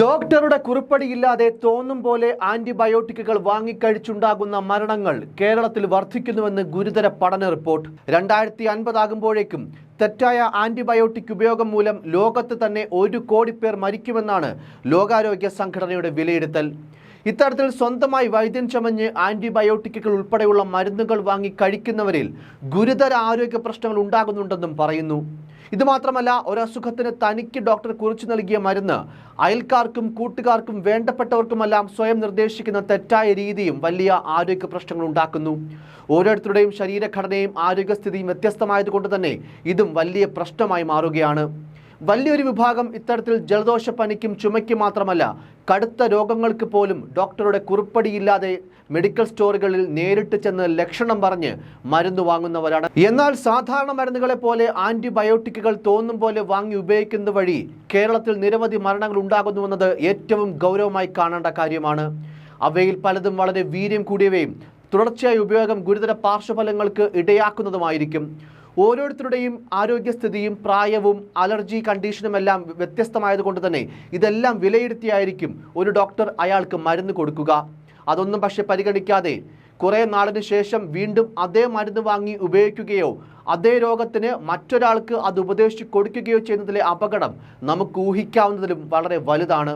ഡോക്ടറുടെ കുറിപ്പടിയില്ലാതെ തോന്നും പോലെ ആന്റിബയോട്ടിക്കുകൾ വാങ്ങിക്കഴിച്ചുണ്ടാകുന്ന മരണങ്ങൾ കേരളത്തിൽ വർദ്ധിക്കുന്നുവെന്ന് ഗുരുതര പഠന റിപ്പോർട്ട്. രണ്ടായിരത്തി അൻപതാകുമ്പോഴേക്കും തെറ്റായ ആന്റിബയോട്ടിക് ഉപയോഗം മൂലം ലോകത്ത് തന്നെ ഒരു കോടി പേർ മരിക്കുമെന്നാണ് ലോകാരോഗ്യ സംഘടനയുടെ വിലയിരുത്തൽ. ഇത്തരത്തിൽ സ്വന്തമായി വൈദ്യം ചമഞ്ഞ് ആന്റിബയോട്ടിക്കുകൾ ഉൾപ്പെടെയുള്ള മരുന്നുകൾ വാങ്ങി കഴിക്കുന്നവരിൽ ഗുരുതര ആരോഗ്യ പ്രശ്നങ്ങൾ ഉണ്ടാകുന്നുണ്ടെന്നും പറയുന്നു. ഇതുമാത്രമല്ല ഒരസുഖത്തിന് തനിക്ക് ഡോക്ടർ കുറിച്ചു നൽകിയ മരുന്ന് അയൽക്കാർക്കും കൂട്ടുകാർക്കും വേണ്ടപ്പെട്ടവർക്കുമെല്ലാം സ്വയം നിർദ്ദേശിക്കുന്ന തെറ്റായ രീതിയും വലിയ ആരോഗ്യ പ്രശ്നങ്ങൾ ഉണ്ടാക്കുന്നു. ഓരോരുത്തരുടെയും ശരീരഘടനയും ആരോഗ്യസ്ഥിതിയും വ്യത്യസ്തമായതുകൊണ്ട് തന്നെ ഇതും വലിയ പ്രശ്നമായി മാറുകയാണ്. വലിയൊരു വിഭാഗം ഇത്തരത്തിൽ ജലദോഷപ്പനിക്കും ചുമയ്ക്കും മാത്രമല്ല കടുത്ത രോഗങ്ങൾക്ക് പോലും ഡോക്ടറുടെ കുറിപ്പടിയില്ലാതെ മെഡിക്കൽ സ്റ്റോറുകളിൽ നേരിട്ട് ചെന്ന് ലക്ഷണം പറഞ്ഞ് മരുന്ന് വാങ്ങുന്നവരാണ്. എന്നാൽ സാധാരണ മരുന്നുകളെ പോലെ ആന്റിബയോട്ടിക്കുകൾ തോന്നും പോലെ വാങ്ങി ഉപയോഗിക്കുന്നത് വഴി കേരളത്തിൽ നിരവധി മരണങ്ങൾ ഉണ്ടാകുന്നുവെന്നത് ഏറ്റവും ഗൗരവമായി കാണേണ്ട കാര്യമാണ്. അവയിൽ പലതും വളരെ വീര്യം കൂടിയവയും തുടർച്ചയായ ഉപയോഗം ഗുരുതര പാർശ്വഫലങ്ങൾക്ക് ഇടയാക്കുന്നതുമായിരിക്കും. ഓരോരുത്തരുടെയും ആരോഗ്യസ്ഥിതിയും പ്രായവും അലർജി കണ്ടീഷനുമെല്ലാം വ്യത്യസ്തമായതുകൊണ്ട് തന്നെ ഇതെല്ലാം വിലയിരുത്തിയായിരിക്കും ഒരു ഡോക്ടർ അയാൾക്ക് മരുന്ന് കൊടുക്കുക. അതൊന്നും പക്ഷെ പരിഗണിക്കാതെ കുറേ നാളിന് ശേഷം വീണ്ടും അതേ മരുന്ന് വാങ്ങി ഉപയോഗിക്കുകയോ അതേ രോഗത്തിന് മറ്റൊരാൾക്ക് അത് ഉപദേശിച്ച് കൊടുക്കുകയോ ചെയ്യുന്നതിലെ അപകടം നമുക്ക് ഊഹിക്കാവുന്നതിലും വളരെ വലുതാണ്.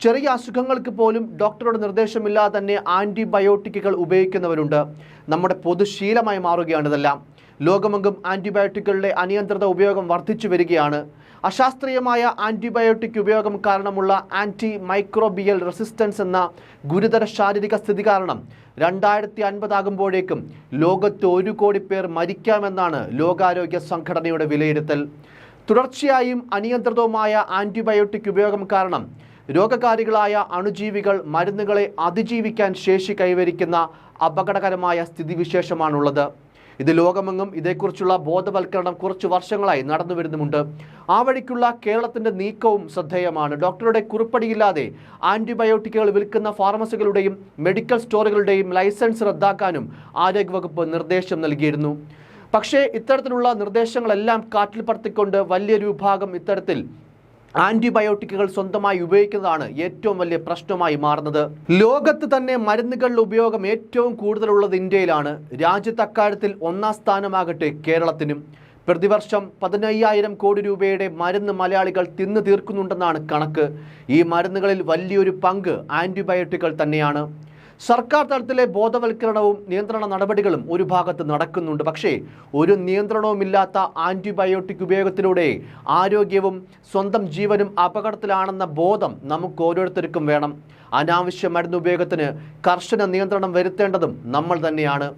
ചെറിയ അസുഖങ്ങൾക്ക് പോലും ഡോക്ടറുടെ നിർദ്ദേശമില്ലാതെ തന്നെ ആന്റിബയോട്ടിക്കുകൾ ഉപയോഗിക്കുന്നവരുണ്ട്. നമ്മുടെ പൊതുശീലമായി മാറുകയാണ് ഇതെല്ലാം. ലോകമെങ്കും ആന്റിബയോട്ടിക്കുകളുടെ അനിയന്ത്രിത ഉപയോഗം വർദ്ധിച്ചു വരികയാണ്. അശാസ്ത്രീയമായ ആന്റിബയോട്ടിക് ഉപയോഗം കാരണമുള്ള ആന്റി മൈക്രോബിയൽ റെസിസ്റ്റൻസ് എന്ന ഗുരുതര ശാരീരിക സ്ഥിതി കാരണം രണ്ടായിരത്തി അൻപതാകുമ്പോഴേക്കും ലോകത്ത് ഒരു കോടി പേർ മരിക്കാമെന്നാണ് ലോകാരോഗ്യ സംഘടനയുടെ വിലയിരുത്തൽ. തുടർച്ചയായും അനിയന്ത്രിതവുമായ ആന്റിബയോട്ടിക് ഉപയോഗം കാരണം രോഗകാരികളായ അണുജീവികൾ മരുന്നുകളെ അതിജീവിക്കാൻ ശേഷി കൈവരിക്കുന്ന അപകടകരമായ സ്ഥിതിവിശേഷമാണുള്ളത്. ഇത് ലോകമെങ്ങും ഇതേക്കുറിച്ചുള്ള ബോധവൽക്കരണം കുറച്ച് വർഷങ്ങളായി നടന്നു വരുന്നുമുണ്ട്. ആ വഴിക്കുള്ള കേരളത്തിന്റെ നീക്കവും ശ്രദ്ധേയമാണ്. ഡോക്ടറുടെ കുറിപ്പടിയില്ലാതെ ആന്റിബയോട്ടിക്കുകൾ വിൽക്കുന്ന ഫാർമസികളുടെയും മെഡിക്കൽ സ്റ്റോറുകളുടെയും ലൈസൻസ് റദ്ദാക്കാനും ആരോഗ്യവകുപ്പ് നിർദ്ദേശം നൽകിയിരുന്നു. പക്ഷേ ഇത്തരത്തിലുള്ള നിർദ്ദേശങ്ങളെല്ലാം കാറ്റിൽ പറത്തിക്കൊണ്ട് വലിയൊരു വിഭാഗം ഇത്തരത്തിൽ ആന്റിബയോട്ടിക്കുകൾ സ്വന്തമായി ഉപയോഗിക്കുന്നതാണ് ഏറ്റവും വലിയ പ്രശ്നമായി മാറുന്നത്. ലോകത്ത് തന്നെ മരുന്നുകളുടെ ഉപയോഗം ഏറ്റവും കൂടുതലുള്ളത് ഇന്ത്യയിലാണ്. രാജ്യത്ത് അക്കാര്യത്തിൽ ഒന്നാം സ്ഥാനമാകട്ടെ കേരളത്തിനും. പ്രതിവർഷം പതിനയ്യായിരം കോടി രൂപയുടെ മരുന്ന് മലയാളികൾ തിന്നു തീർക്കുന്നുണ്ടെന്നാണ് കണക്ക്. ഈ മരുന്നുകളിൽ വലിയൊരു പങ്ക് ആന്റിബയോട്ടിക്കുകൾ തന്നെയാണ്. സർക്കാർ തലത്തിലെ ബോധവൽക്കരണവും നിയന്ത്രണ നടപടികളും ഒരു ഭാഗത്ത് നടക്കുന്നുണ്ട്. പക്ഷേ ഒരു നിയന്ത്രണവുമില്ലാത്ത ആന്റിബയോട്ടിക് ഉപയോഗത്തിലൂടെ ആരോഗ്യവും സ്വന്തം ജീവനും അപകടത്തിലാണെന്ന ബോധം നമുക്ക് ഓരോരുത്തർക്കും വേണം. അനാവശ്യ മരുന്ന് ഉപയോഗത്തിന് കർശന നിയന്ത്രണം വരുത്തേണ്ടതും നമ്മൾ തന്നെയാണ്.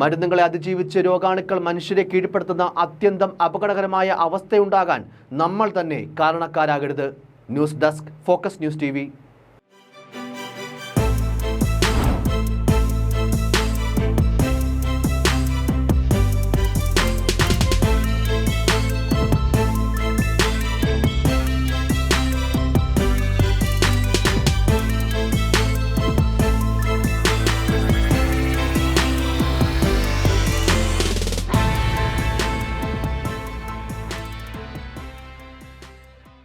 മരുന്നുകളെ അതിജീവിച്ച് രോഗാണുക്കൾ മനുഷ്യരെ കീഴ്പ്പെടുത്തുന്ന അത്യന്തം അപകടകരമായ അവസ്ഥയുണ്ടാകാൻ നമ്മൾ തന്നെ കാരണക്കാരാകരുത്. News desk focus news T